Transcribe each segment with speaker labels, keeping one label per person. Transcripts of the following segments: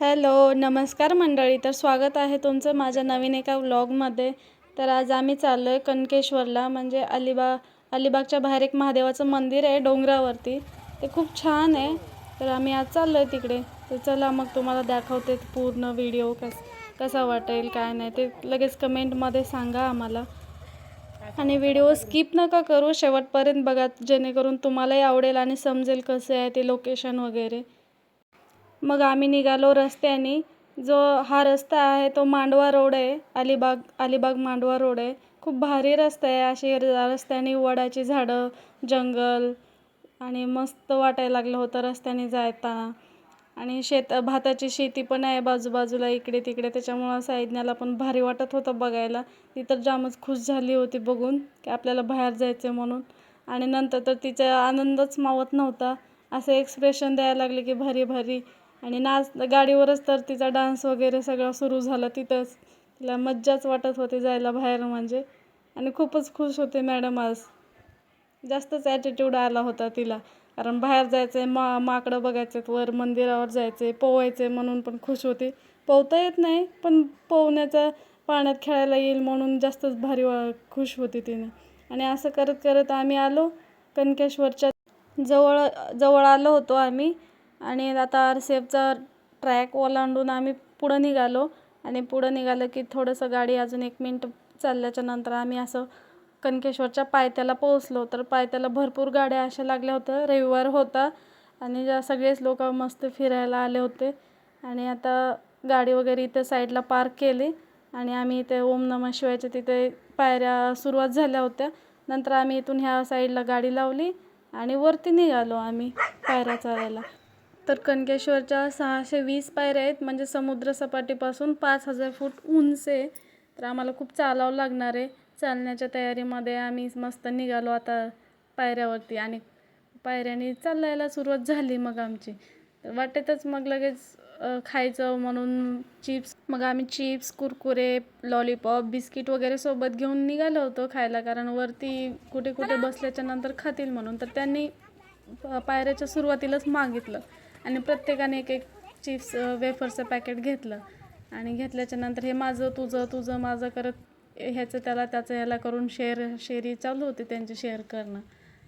Speaker 1: Hello नमस्कार मंडळी. तर स्वागत आहे तुमचं माझ्या नवीन एका व्लॉगमध्ये. तर आज आम्ही चाललो आहे कनकेश्वरला म्हणजे अलिबाग अलिबागच्या बाहेर एक महादेवाचं मंदिर आहे डोंगरावरती. ते खूप छान आहे. तर आम्ही आज चाललो आहे तिकडे. तर चला मग तुम्हाला दाखवते पूर्ण व्हिडिओ कस कसा वाटेल काय नाही. ते लगेच कमेंटमध्ये सांगा आम्हाला. आणि व्हिडिओ स्किप नका करू. शेवटपर्यंत बघा जेणेकरून तुम्हालाही आवडेल आणि समजेल कसं आहे ते लोकेशन वगैरे. मग आम्ही निघालो रस्त्याने. जो हा रस्ता आहे तो मांडवा रोड आहे. अलिबाग अलिबाग मांडवा रोड आहे. खूप भारी रस्ता आहे. अशी रस्त्याने वडाची झाडं जंगल आणि मस्त वाटायला लागलं होतं रस्त्याने जाताना. आणि शेत भाताची शेती पण आहे बाजूबाजूला इकडे तिकडे. त्याच्यामुळं साईज्ञाला पण भारी वाटत होतं बघायला. ती तर जामच खुश झाली होती बघून की आपल्याला बाहेर जायचं आहे म्हणून. आणि नंतर तर तिचा आनंदच मावत नव्हता. असे एक्सप्रेशन द्यायला लागले की भारी भारी. आणि नाच गाडीवरच तर तिचा डान्स वगैरे सगळं सुरू झाला तिथंच. तिला मज्जाच वाटत होती जायला बाहेर म्हणजे. आणि खूपच खुश होते मॅडम आज. जास्तच ॲटिट्यूड आला होता तिला. कारण बाहेर जायचं आहे मा माकडं बघायचे वर मंदिरावर जायचे पोवायचे म्हणून पण खुश होती. पोहता येत नाही पण पोहण्याचा पाण्यात खेळायला येईल म्हणून जास्तच भारी वा खुश होती तिने. आणि असं करत करत आम्ही आलो कनकेश्वरच्या जवळ जवळ आलो होतो आम्ही. आणि आता आर सी एफचा ट्रॅक ओलांडून आम्ही पुढं निघालो. आणि पुढं निघालं की थोडंसं गाडी अजून एक मिनटं चालल्याच्या नंतर आम्ही असं कनकेश्वरच्या पायथ्याला पोहोचलो. तर पायथ्याला भरपूर गाड्या अशा लागल्या होत्या. रविवार होता आणि ज्या सगळेच लोक मस्त फिरायला आले होते. आणि आता गाडी वगैरे इथे साईडला पार्क केली. आणि आम्ही इथे ओम नमः शिवायच्या तिथे पायऱ्या सुरुवात झाल्या होत्या. नंतर आम्ही इथून ह्या साईडला गाडी लावली आणि वरती निघालो आम्ही पायऱ्या चढायला. तर कनकेश्वरच्या सहाशे वीस पायऱ्या आहेत. म्हणजे समुद्रसपाटीपासून पाच हजार फूट उंच आहे तर आम्हाला खूप चालावं लागणार आहे. चालण्याच्या तयारीमध्ये आम्ही मस्त निघालो आता पायऱ्यावरती. आणि पायऱ्याने चालायला सुरुवात झाली मग आमची. तर वाटेतच मग लगेच खायचं म्हणून चिप्स मग आम्ही चिप्स कुरकुरे लॉलीपॉप बिस्किट वगैरे सोबत घेऊन निघालो होतो खायला. कारण वरती कुठे कुठे बसल्याच्या नंतर खातील म्हणून. तर त्यांनी पायऱ्याच्या सुरुवातीलाच मागितलं. आणि प्रत्येकाने एक एक चिप्स वेफरचं पॅकेट घेतलं. आणि घेतल्याच्या नंतर हे माझं तुझं तुझं माझं करत ह्याचं त्याला त्याचं ह्याला करून शेअर शेअरी चालू होती त्यांची शेअर करणं.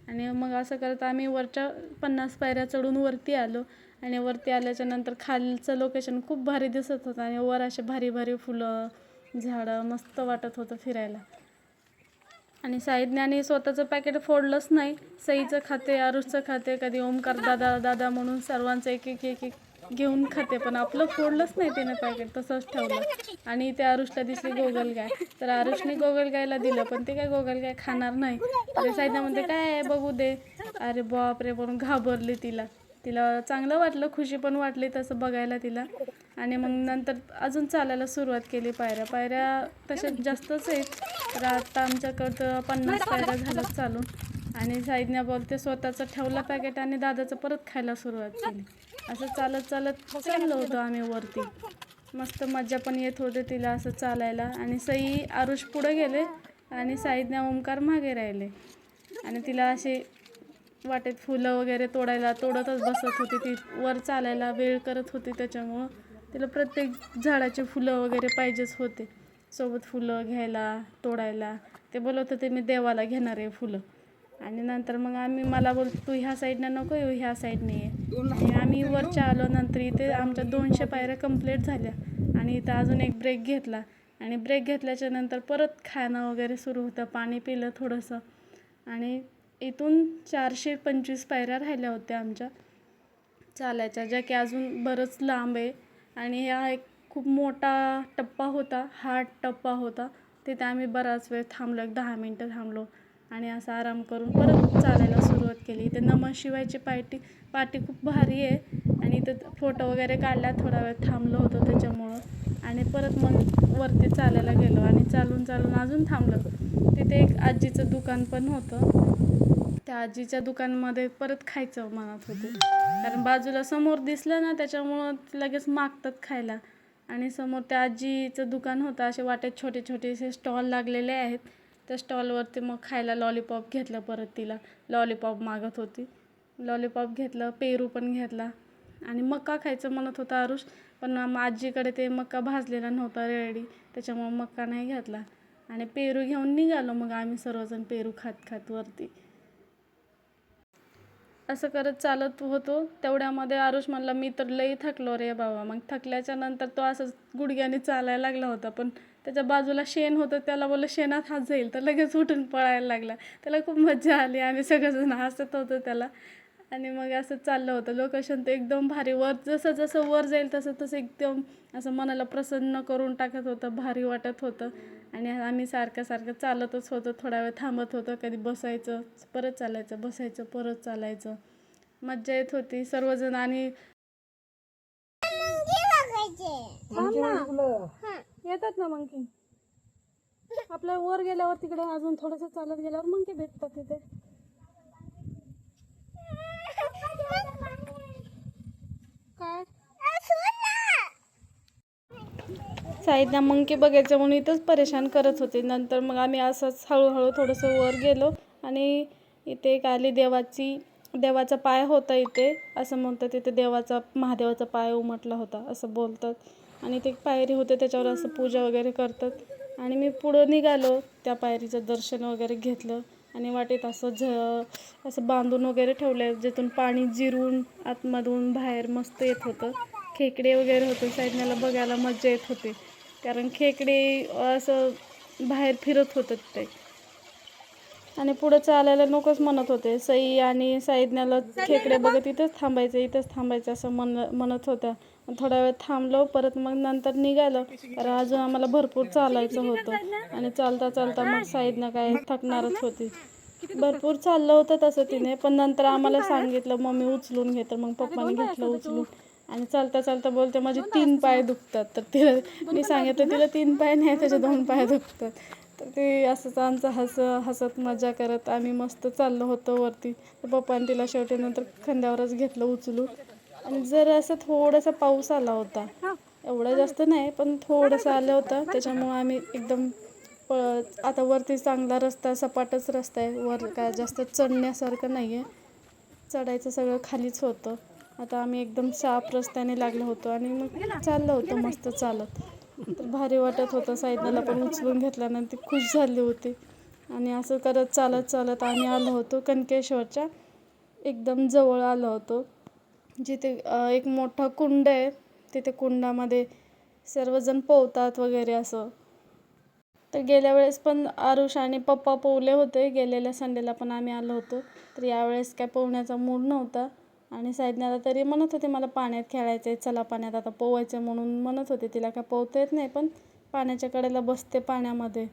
Speaker 1: आणि मग असं करत आम्ही वरच्या पन्नास पायऱ्या चढून वरती आलो. आणि वरती आल्याच्यानंतर खालचं लोकेशन खूप भारी दिसत होतं. आणि वर असे भारी भारी फुलं झाडं मस्त वाटत होतं फिरायला. आणि साईज्ञाने स्वतःचं पॅकेट फोडलंच नाही. सईचं खाते आरुषचं खाते कधी ओमकार दादा दादा म्हणून सर्वांचं एक एक एक एक घेऊन खाते. पण आपलं फोडलंच नाही तिने पॅकेट तसंच ठेवलं. आणि ते आरुषला दिसली गोगलगाय तर आरुषने गोगलगायला दिलं पण ते काय गोगलगाय खाणार नाही. तर साईज्ञा म्हणते काय आहे बघू दे. अरे बाप रे म्हणून घाबरली तिला. तिला चांगलं वाटलं खुशी पण वाटली तसं बघायला तिला. आणि मग नंतर अजून चालायला सुरुवात केली पायऱ्या. पायऱ्या तशा जास्तच आहेत. तर आता आमच्याकडं पन्नास पायऱ्या झाल्याच चालून. आणि साईडने बोलते स्वतःचं ठेवलं पॅकेट आणि दादाचं परत खायला सुरुवात केली. असं चालत चालत चाललो होतो आम्ही वरती. मस्त मज्जा पण येत होते तिला असं चालायला. आणि सई आरुष पुढे गेले आणि साईडने ओंकार मागे राहिले. आणि तिला असे वाटेत फुलं वगैरे तोडायला तोडतच बसत होती. ती वर चालायला वेळ करत होती त्याच्यामुळं. तिला प्रत्येक झाडाचे फुलं वगैरे पाहिजेच होते. सोबत फुलं घ्यायला तोडायला. ते बोलत होते मी देवाला घेणार आहे फुलं. आणि नंतर मग आम्ही मला बोल तू ह्या साईडनं नको येऊ ह्या साईडने ये. आणि आम्ही वरच्या आलो नंतर इथे आमच्या दोनशे पायऱ्या कंप्लीट झाल्या. आणि इथं अजून एक ब्रेक घेतला. आणि ब्रेक घेतल्याच्या नंतर परत खाणं वगैरे सुरू होतं. पाणी पिलं थोडंसं. आणि इथून चारशे पंचवीस पायऱ्या राहिल्या होत्या आमच्या चालायच्या ज्या की अजून बरंच लांब आहे. आणि हा एक खूप मोठा टप्पा होता हार्ड टप्पा होता. तिथे आम्ही बराच वेळ थांबलो एक दहा मिनटं थांबलो आणि असा आराम करून परत चालायला सुरुवात केली. इथे नमः शिवायची पाटी पार्टी खूप भारी आहे. आणि इथं फोटो वगैरे काढला थोडा वेळ थांबलो होतो त्याच्यामुळं. आणि परत मग वरती चालायला गेलो आणि चालून चालून अजून थांबलो. तिथे एक आजीचं दुकान पण होतं. त्या आजीच्या दुकानमध्ये परत खायचं म्हणत होते. कारण बाजूला समोर दिसलं ना त्याच्यामुळं लगेच मागतात खायला. आणि समोर त्या आजीचं दुकान होतं. असे वाटेत छोटे छोटेसे स्टॉल लागलेले आहेत. त्या स्टॉलवरती मग खायला लॉलीपॉप घेतलं परत तिला. लॉलीपॉप मागत होती. लॉलीपॉप घेतलं पेरू पण घेतला. आणि मका खायचं म्हणत होता आरुष. पण मग आजीकडे ते मका भाजलेला नव्हता रेडी त्याच्यामुळे मका नाही घातला. आणि पेरू घेऊन निघालो मग आम्ही सर्वजण पेरू खात खात वरती. असं करत चालत होतो. तेवढ्यामध्ये आरुष म्हणला मी तर लई थकलो रे बाबा. मग थकल्याच्या नंतर तो असंच गुडघ्याने चालायला लागला होता. पण त्याच्या बाजूला शेण होतं त्याला बोललं शेणात हात जाईल. तर लगेच उठून पळायला लागला. त्याला खूप मजा आली. आम्ही सगळेजण हसत होतो त्याला. आणि मग असं चाललं होतं. लोकेशन तर एकदम भारी. वर जसं जसं वर जाईल तसं तसं एकदम असं मनाला प्रसन्न करून टाकत होतं भारी वाटत होतं. आणि आम्ही सारखं सारखं चालतच होतो. थोडा वेळ थांबत होतो. कधी बसायचं परत चालायचं बसायचं परत चालायचं. मज्जा येत होती सर्वजण आणि येतात ना मंकी? आपल्या वर गेल्यावर तिकडे अजून थोडस चालत गेल्यावर मंकी भेटतात तिथे. काय साईडला मंकी बघायचं म्हणून इथंच परेशान करत होते. नंतर मग आम्ही असंच हळूहळू थोडंसं वर गेलो आणि इथे एक आली देवाची देवाचा पाय होता इथे असं म्हणतात इथे देवाचा महादेवाचा पाय उमटला होता असं बोलतात. आणि ते एक पायरी होते त्याच्यावर असं पूजा वगैरे करतात. आणि मी पुढं निघालो त्या पायरीचं दर्शन वगैरे घेतलं. आणि वाटेत असं झ असं बांधून वगैरे ठेवलं जिथून पाणी जिरून आतमधून बाहेर मस्त येत होतं. खेकडे वगैरे होते साईडण्याला बघायला मजा येत होती. कारण खेकडे असं बाहेर फिरत होतं ते आणि पुढं चालायला नकोच म्हणत होते. सई आणि साईज्ञाला खेकडे बघत इथंच थांबायचं इथंच थांबायचं असं म्हण म्हणत होत्या. थोडा वेळ थांबलो परत मग नंतर निघालो. कारण अजून आम्हाला भरपूर चालायचं होतं. आणि चालता चालता मग साईदनं काय थकणारच होती. भरपूर चाललं होतं तसं तिने पण नंतर आम्हाला सांगितलं मम्मी उचलून घे. तर मग पप्पाने घेतलं उचलून. आणि चालता चालता बोलते माझे तीन पाय दुखतात. तर तिला मी सांगितलं तिला तीन पाय नाही त्याचे दोन पाय दुखतात. तर ते असंच आमचं हस हसत मजा करत आम्ही मस्त चाललो होतो वरती. तर पप्पाने तिला शेवटी नंतर खांद्यावरच घेतलं उचलून. आणि जर असं थोडासा पाऊस आला होता एवढा जास्त नाही पण थोडंसं आलं होतं. त्याच्यामुळं आम्ही एकदम प आता वरती चांगला रस्ता सपाटच रस्ता आहे. वर काय जास्त चढण्यासारखं नाही आहे चढायचं सगळं खालीच होतं. आता आम्ही एकदम साफ रस्त्याने लागलो होतो आणि मग चाललं होतं मस्त चालत. तर भारी वाटत होतं साईडला पण उचलून घेतल्यानंतर ती खुश झाली होती. आणि असं करत चालत चालत आम्ही आलो होतो कनकेश्वरच्या. एकदम जवळ आलो होतो. जिथे एक मोठा कुंड आहे तिथे कुंडामध्ये सर्वजण पोहतात वगैरे असं. तर गेल्या वेळेस पण आरुष आणि पप्पा पोहले होते. गेलेल्या संडेला पण आम्ही आलो होतो. तर यावेळेस काय पोहण्याचा मूड नव्हता. आणि साईडण्याला तरी म्हणत होते मला पाण्यात खेळायचं आहे चला पाण्यात आता पोवायचं म्हणून म्हणत होते. तिला काय पोहता येत नाही पण पाण्याच्या कडेला बसते पाण्यामध्ये.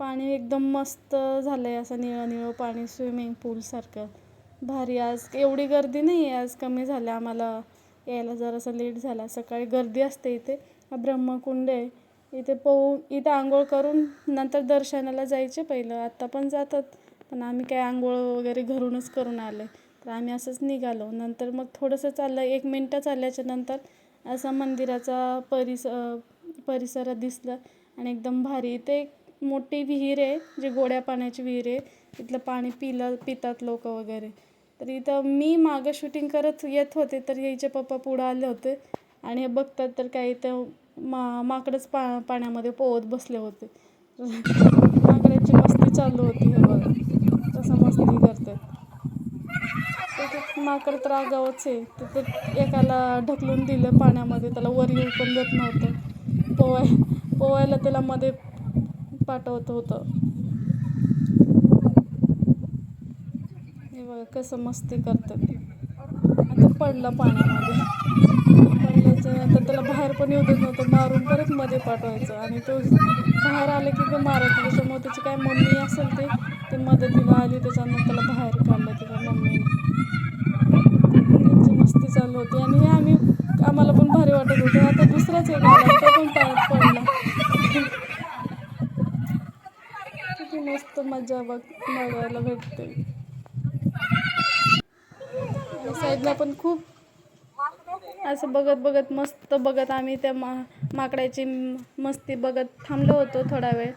Speaker 1: पाणी एकदम मस्त झालं आहे असं निळं निळं पाणी स्विमिंग पूलसारखं भारी आज. एवढी गर्दी नाही आहे आज कमी झालं आम्हाला. यायला जरासं लेट झाला. सकाळी गर्दी असते इथे. हा ब्रह्मकुंड आहे. इथे पोहून इथे आंघोळ करून नंतर दर्शनाला जायचे पहिलं. आत्ता पण जातात. पण आम्ही काय आंघोळ वगैरे घरूनच करून आले तर आम्ही असंच निघालो. नंतर मग थोडंसं चाललं. एक मिनटं चालल्याच्या नंतर असा मंदिराचा परिस परिसर दिसलं आणि एकदम भारी. इथे एक मोठी विहीर आहे जी गोड्या पाण्याची विहीर आहे. इथलं पाणी पिलं पितात लोक वगैरे. तर इथं मी मागं शूटिंग करत येत होते तर यायचे पप्पा पुढं आले होते. आणि हे बघतात तर काय इथं मा माकडंच पा पाण्यामध्ये पोहत बसले होते. माकडांची मस्ती चालू होती हे बघा. तसं मस्ती करतात. माकड तर आगावच आहे. तिथं एकाला ढकलून दिलं पाण्यामध्ये त्याला वर येऊ पण देत नव्हतं. पोवाय पोवायला त्याला मध्ये पाठवत होतं हे बघा कसं मस्ती करतात. आता पडलं पाण्यामध्ये. पडल्याचं आता त्याला बाहेर पण येऊ देत नव्हतं. मारून परत मध्ये पाठवायचं. आणि तो बाहेर आले की ते मारत त्याच्यामुळे त्याची काय मम्मी असेल ते ते मदतीला आली. त्याच्यानं त्याला बाहेर काढलं त्याच्या मम्मीने. त्यांची मस्ती चालू होती. आणि आम्ही आम्हाला पण भारी वाटत होतं. आता दुसराच एक आला. तो पण पाण्यात पडला. किती मस्त मजा बघ बघायला भेटते साईडला पण खूप असं बघत बघत मस्त बघत आम्ही त्या मा माकडाची मस्ती बघत थांबलो होतो थोडा वेळ.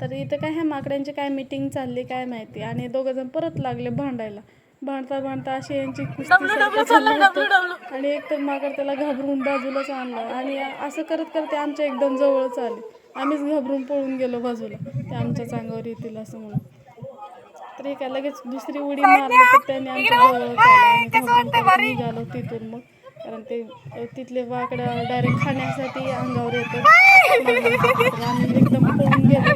Speaker 1: तर इथं काय ह्या माकडांची काय मीटिंग चालली काय माहिती? आणि दोघंजण परत लागले भांडायला. भांडता भांडता अशी यांची कुस्ती आणि एक तर माकड त्याला घाबरून बाजूलाच आणलं. आणि असं करत करत आमच्या एकदम जवळच आले. आम्हीच घाबरून पळून गेलो बाजूला. ते आमच्याच अंगावर येतील असं म्हणून. तर काय लगेच दुसरी उडी मारली तर त्याने आमच्या निघालो तिथून मग. कारण ते तिथले वाकडं डायरेक्ट खाण्यासाठी अंगावर येतं तर आम्ही एकदम पळून गेलो.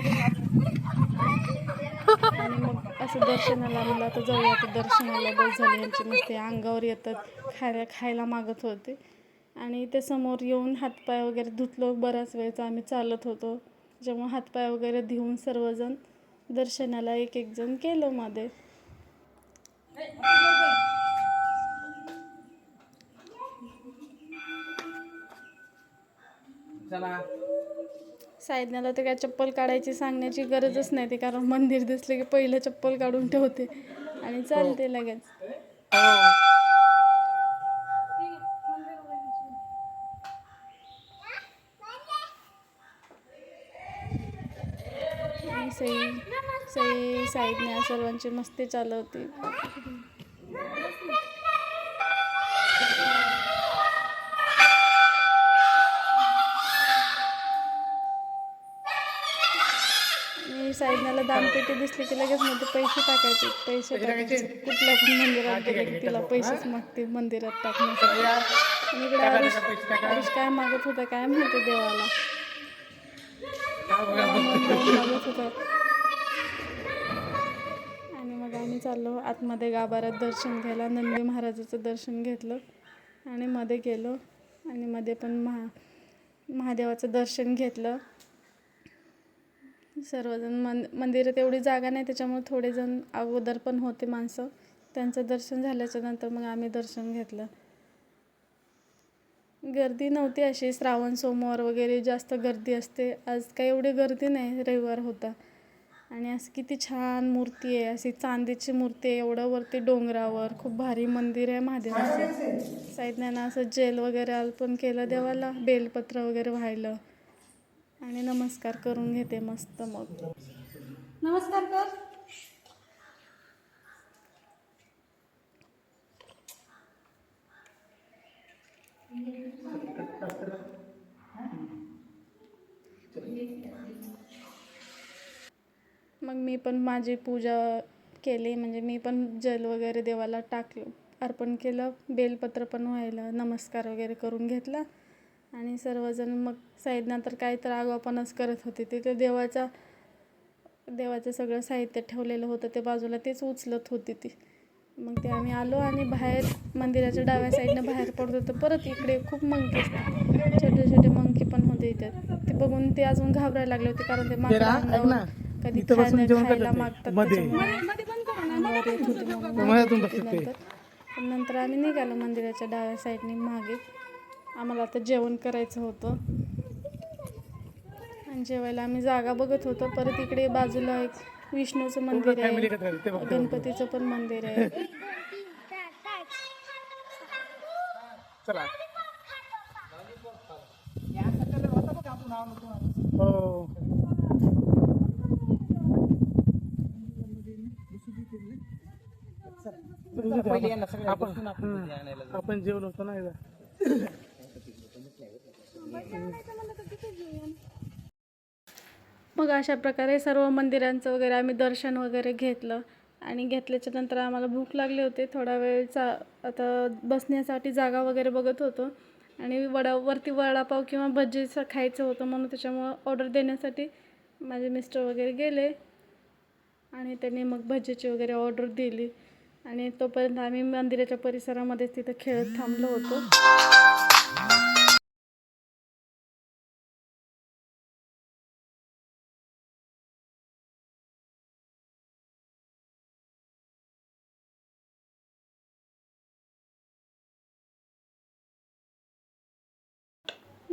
Speaker 1: आणि मग असं दर्शनाला आम्हाला आता जाऊया आता दर्शनाला. बस झाली. यांची मस्ती अंगावर येतात. खायला खायला मागत होते. आणि ते समोर येऊन हातपाय वगैरे धुतलो. बराच वेळचा आम्ही चालत होतो. जेव्हा हातपाय वगैरे धुवून सर्वजण दर्शनाला एक एक जण गेलो मध्ये सायज्ञाला तर काय चप्पल काढायची सांगण्याची गरजच नाही ती कारण मंदिर दिसलं की पहिलं चप्पल काढून ठेवते. आणि चालते लगेच. सई सई साईडने सर्वांची मस्ती चालू होती आणि साईडला दानपेटी दिसली की लगेच मध्ये पैसे टाकायचे पैसे टाकायचे. कुठल्या पण मंदिरात गेले की तिला पैसेच मागते मंदिरात टाकण्यासाठी. इकडे आरुष आरुष काय मागत होता काय माहिती देवाला. आणि मग आम्ही चाललो आतमध्ये गाभाऱ्यात दर्शन घ्यायला. नंदी महाराजाचं दर्शन घेतलं आणि मध्ये गेलो आणि मध्ये पण महा महादेवाचं दर्शन घेतलं. सर्वजण मन मंदिरात एवढी जागा नाही त्याच्यामुळे थोडेजण अगोदर पण होते माणसं. त्यांचं दर्शन झाल्याच्यानंतर मग आम्ही दर्शन घेतलं. गर्दी नव्हती अशी. श्रावण सोमवार वगैरे जास्त गर्दी असते. आज काही एवढी गर्दी नाही. रविवार होता. आणि असं किती छान मूर्ती आहे. अशी चांदीची मूर्ती आहे. एवढं वरती डोंगरावर खूप भारी मंदिर आहे महादेवाचं. साईडनं असं जेल वगैरे अर्पण केलं देवाला. बेलपत्र वगैरे व्हायलं आणि नमस्कार करून घेते मस्त मग.
Speaker 2: नमस्कार कर.
Speaker 1: मग मी पण माझी पूजा केली म्हणजे मी पण जल वगैरे देवाला टाकलं अर्पण केलं बेलपत्र पण व्हायला नमस्कार वगैरे करून घेतला. आणि सर्वजण मग साईडना तर काही तर आगापणच करत होते. तिथे देवाचा देवाचं सगळं साहित्य ठेवलेलं होतं ते बाजूला तेच उचलत होती ती. मग ते आम्ही आलो आणि बाहेर मंदिराच्या डाव्या साईडनं बाहेर पडत होतं. परत इकडे खूप मंकी छोटे छोटे मंकी पण होते इथे. ते बघून ते अजून घाबरायला लागले होते कारण ते कधी खायला मागतात नंतर. नंतर आम्ही निघालो मंदिराच्या डाव्या साईडने मागे. आम्हाला आता जेवण करायचं होतं. आणि जेवायला आम्ही जागा बघत होतो. परत इकडे बाजूला एक विष्णूचं मंदिर आहे. गणपतीचं पण मंदिर आहे.
Speaker 3: चला. हो. आपण हं. आपण जेवलो होतो ना एकदा.
Speaker 1: मग अशा प्रकारे सर्व मंदिरांचं वगैरे आम्ही दर्शन वगैरे घेतलं. आणि घेतल्याच्या नंतर आम्हाला भूक लागली होती. थोडा वेळ चा आता बसण्यासाठी जागा वगैरे बघत होतो. आणि वडा वरती वडापाव किंवा भजीचं खायचं होतं म्हणून त्याच्यामुळं ऑर्डर देण्यासाठी माझे मिस्टर वगैरे गेले. आणि त्यांनी मग भजीची वगैरे ऑर्डर दिली. आणि तोपर्यंत आम्ही मंदिराच्या परिसरामध्येच तिथं खेळत थांबलो होतो.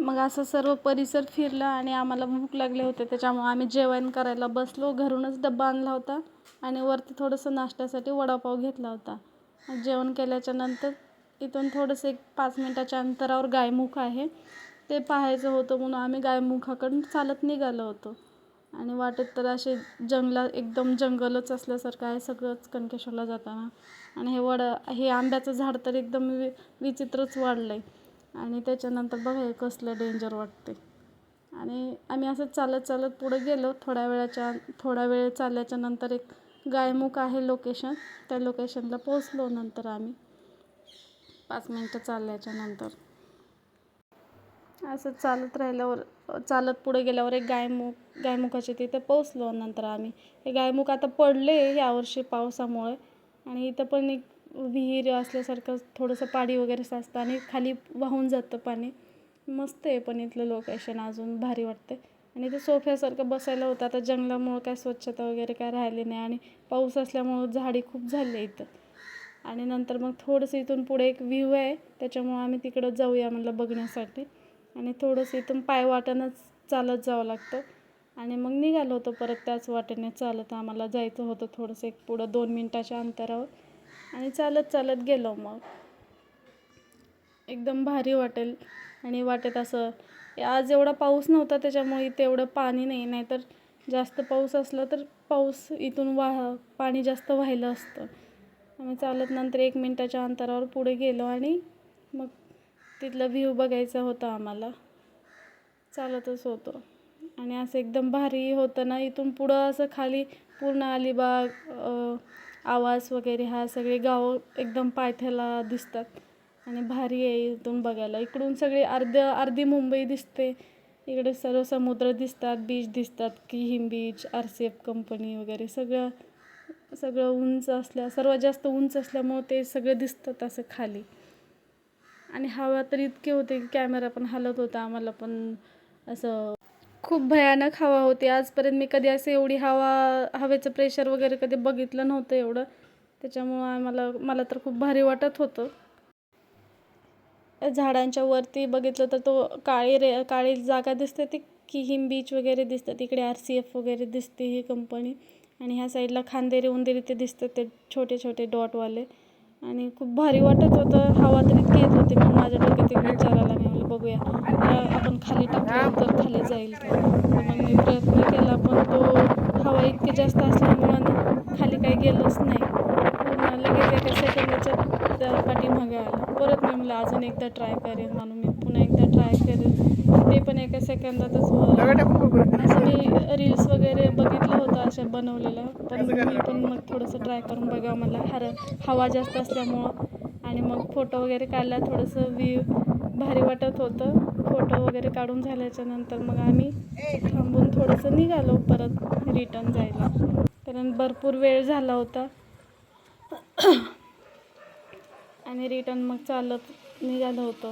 Speaker 1: मग असं सर्व परिसर फिरला आणि आम्हाला भूक लागली होती त्याच्यामुळं आम्ही जेवण करायला बसलो. घरूनच डब्बा आणला होता आणि वरती थोडंसं नाश्त्यासाठी वडापाव घेतला होता. जेवण केल्याच्यानंतर इथून थोडंसं एक पाच मिनटाच्या अंतरावर गायमुख आहे. ते पाहायचं होतं म्हणून आम्ही गायमुखाकडून चालत निघालो होतो. आणि वाटेत तर असे जंगला एकदम जंगलच असल्यासारखं आहे सगळंच कणकेश्वरला जाताना. आणि हे वड हे आंब्याचं झाड तर एकदम वि विचित्रच वाढलं आहे आणि त्याच्यानंतर बघा हे कसलं डेंजर वाटते आणि आम्ही असं चालत चालत पुढे गेलो. थोड्या वेळाच्या थोडा वेळ चालल्याच्या नंतर एक गायमुख आहे लोकेशन त्या लोकेशनला पोचलो नंतर आम्ही. पाच मिनटं चालल्याच्या नंतर. असं चालत राहिल्यावर चालत पुढे गेल्यावर एक गायमुख गायमुखाचे तिथे पोचलो नंतर आम्ही. हे गायमुख आता पडले यावर्षी पावसामुळे. आणि इथं पण एक विहीर असल्यासारखं थोडंसं पाणी वगैरे साचतं आणि खाली वाहून जातं पाणी. मस्त आहे पण इथलं लोकेशन अजून भारी वाटते आणि ते सोफ्यासारखं बसायला होतं. आता जंगलामुळं काय स्वच्छता वगैरे काय राहिली नाही आणि पाऊस असल्यामुळं झाडी खूप झाली इथं. आणि नंतर मग थोडंसं इथून पुढे एक व्ह्यू आहे. त्याच्यामुळं आम्ही तिकडं जाऊया म्हटलं बघण्यासाठी. आणि थोडंसं इथून पाय वाटेनंच चालत जावं लागतं. आणि मग निघालो होतो परत त्याच वाटेने चालत. आम्हाला जायचं होतं थोडंसं एक पुढं दोन मिनटाच्या अंतरावर. आणि चालत चालत गेलो मग. एकदम भारी वाटेल. आणि वाटेत असं आज एवढा पाऊस नव्हता त्याच्यामुळे इथे एवढं पाणी नाही नाहीतर जास्त पाऊस असला तर पाऊस इथून वाह पाणी जास्त व्हायलं असतं. आम्ही चालत नंतर एक मिनटाच्या अंतरावर पुढे गेलो आणि मग तिथला व्ह्यू बघायचा होता आम्हाला. चालतच होतो. आणि असं एकदम भारी होतं ना इथून पुढं असं खाली पूर्ण अलिबाग आवाज वगैरे हा सगळे गावं एकदम पायथ्याला दिसतात. आणि भारी आहे इथून बघायला. इकडून सगळे अर्ध अर्धी मुंबई दिसते. इकडे सर्व समुद्र दिसतात बीच दिसतात Kihim beach R C F company वगैरे. सगळं सगळं उंच असल्या सर्वात जास्त उंच असल्यामुळं ते सगळं दिसतात असं खाली. आणि हवा तर इतके होते की कॅमेरा पण हलत होता. आम्हाला पण असं खूप भयानक हवा होती. आजपर्यंत मी कधी असं एवढी हवा हवेचं प्रेशर वगैरे कधी बघितलं नव्हतं एवढं. त्याच्यामुळं आम्हाला मला तर खूप भारी वाटत होतं. झाडांच्या वरती बघितलं तर तो काळी रे काळी जागा दिसते ती किहिम बीच वगैरे दिसतं. तिकडे आर सी एफ वगैरे दिसते ही कंपनी आणि ह्या साईडला खांदेरी उंदेरी ते दिसतात ते छोटे छोटे डॉटवाले आणि खूप भारी वाटत होतं. हवा तर इतकी येत होती मग माझ्या डोक्यात एक विचार बघूया. आपण खाली टाकलं तर खाली जाईल का तर मग मी प्रयत्न केला पण तो हवा इतकी जास्त असल्यामुळं खाली काही गेलंच नाही. पूर्ण लगेच एका सेकंदाच्या त्या पाठीमागे आलं. परत मी म्हणलं अजून एकदा ट्राय करेन. म्हणून मी पुन्हा एकदा ट्राय करेन. ते पण एका सेकंदातच असं मी रील्स वगैरे बघितलं होतं अशा बनवलेल्या. पण मी पण मग थोडंसं ट्राय करून बघावं मला हर हवा जास्त असल्यामुळं. आणि मग फोटो वगैरे काढला थोडंसं व्ह्यू भारी वाटत होतं. फोटो वगैरे काढून झाल्याच्यानंतर मग आम्ही थांबून थोडंसं निघालो परत रिटर्न जायला. कारण भरपूर वेळ झाला होता. आणि रिटर्न मग चालत निघालो होतो.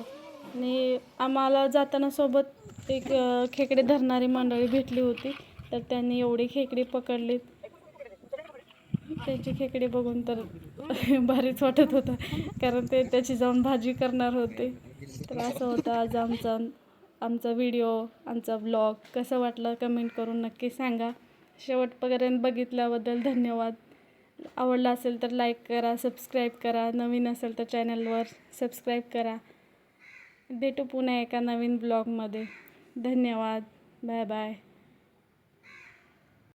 Speaker 1: आणि आम्हाला जाताना सोबत एक खेकडे धरणारी मंडळी भेटली होती. तर त्यांनी एवढी खेकडी पकडली. त्याची खेकडे बघून तर भारीच वाटत होतं. कारण ते त्याची जाऊन भाजी करणार होते. तर असं होतं आज आमचा. आमचा व्हिडिओ आमचा ब्लॉग कसं वाटलं कमेंट करून नक्की सांगा. शेवटपर्यंत बघितल्याबद्दल धन्यवाद. आवडला असेल तर लाईक करा सबस्क्राईब करा. नवीन असेल तर चॅनलवर सबस्क्राईब करा. भेटू पुन्हा एका नवीन ब्लॉगमध्ये धन्यवाद. Bye bye